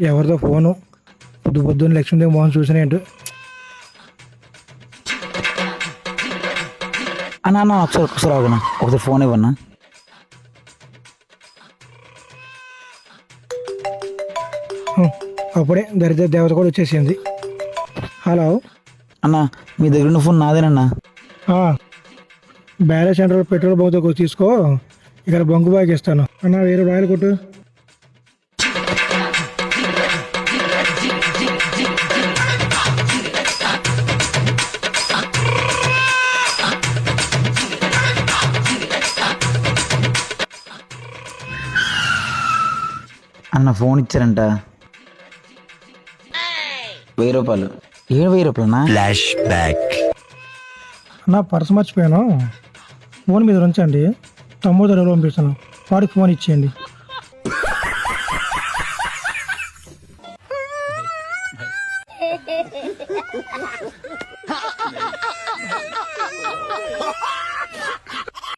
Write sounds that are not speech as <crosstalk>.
ఎవరిదో ఫోను? పొద్దు పొద్దున్న లక్ష్మీదేవి మోహన్ చూసిన ఏంటో? అన్న అన్న ఒకసారి ఒకసారి ఆగనా ఒకసారి ఫోన్ ఇవ్వన్నా. హ, అప్పుడే దరిద్ర దేవత కూడా వచ్చేసింది. హలో. అన్న మీ దగ్గర ఉన్న ఫోన్ నాదేనన్నా. బ్యాలెన్స్ సెంటర్ పెట్రోల్ బంక్ దగ్గర తీసుకో ఇక్కడ బంకు బాగా ఇస్తాను అన్న వేరే రాయలు కొట్టు. అన్న ఫోన్ ఇచ్చారంట. వెయ్యి రూపాయలు. ఏడు వెయ్యి రూపాయలనా? ఫ్లాష్ బ్యాక్ నా పర్స్ మర్చిపోయాను. ఫోన్ మీద ఉంచండి. తమ్ముడు దగ్గర పంపిస్తాను వాడికి ఫోన్ ఇచ్చేయండి. <laughs>